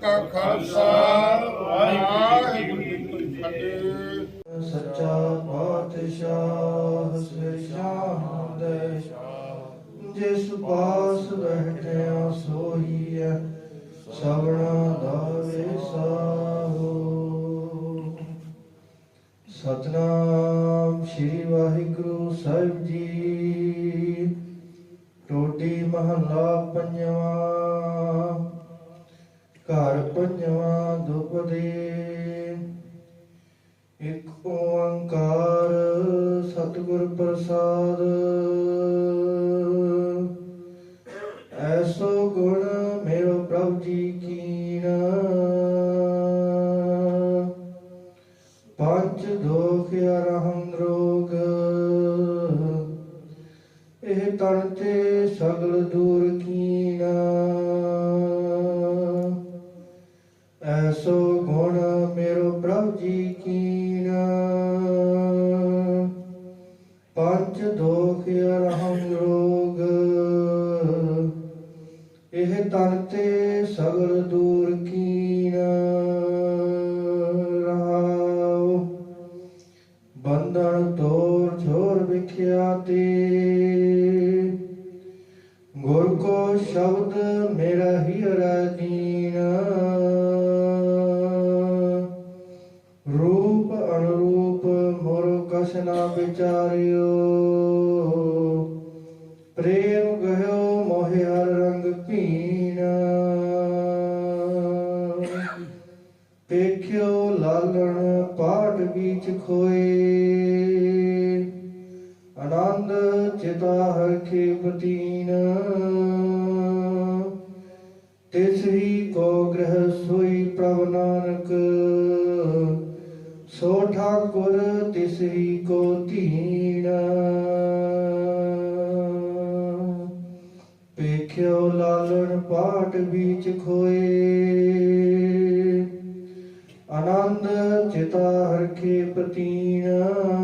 ਕਾ ਖਾਲਸਾ, ਵਾਹਿਗੁਰੂ ਜੀ ਕੀ ਫਤਿਹ। ਸੱਚਾ ਪਾਤਸ਼ਾਹ ਸ੍ਰੇਸ਼ਾਹ ਦੇ ਜਿਸ ਪਾਸ ਬੈਠਿਆ ਸੋਈ ਸਵਣਾ ਦਾ ਵੇਸਾਹੋ। ਸਤਨਾਮ ਸ੍ਰੀ ਵਾਹਿਗੁਰੂ ਸਾਹਿਬ ਜੀ। ਟੋਟੀ ਮਹੱਲਾ ਪੰਜਵਾਂ। ਘਰ ਪੰਜਵਾਂ ਦੁਪਦੇ ਇਕ ਓੰਕਾਰ ਸਤਿਗੁਰ ਪ੍ਰਸਾਦ। ਐਸੋ ਗੁਣ ਮੇਰੋ ਪ੍ਰਭ ਜੀ ਕੀਨ। ਪੰਜ ਦੋਖ ਅਰਹੰ ਰੋਗ। ਇਹ ਤਨ ਤੇ ਸਗਲ ਦੂਰ ਪੰਜ ਦੋਖ ਅਰਹੰ ਰੋਗ। ਇਹ ਤਨ ਤੇ ਸਗਲ ਦੂਰ ਕੀਨ ਰਹਾਉ। ਬੰਧਨ ਤੋਰ ਛੋਰ ਵਿਖਿਆਤੀ ਗੁਰ ਕੋ ਸ਼ਬਦ ਮੇਰਾ ਹਿਰੈ ਦੀਨ ਰੂਪ ਅਨਰੂਪ ਮੋਰ ਕਸ ਨਾ ਵਿਚਾਰਿਓ ਪੇਖਿਓ ਲਾਲਣ ਪਾਠ ਵਿੱਚ ਖੋਏ। ਆਨੰਦ ਚਿਤਾ ਹਰਖੇ ਪਤੀਨ ਤਿਸ ਹੀ ਕੋ ਗ੍ਰਹ ਸੋਈ ਪ੍ਰਭ ਨਾਨਕ। ਸੋ ਠਾਕੁਰ ਤਿਸ ਹੀ ਕੋ ਧੀਨ। ਪੇਖਿਓ ਲਾਲਣ ਪਾਠ ਵਿੱਚ ਖੋਏ। ਚਿਤਾ ਹਰ ਕੇ ਪਤੀਣਾ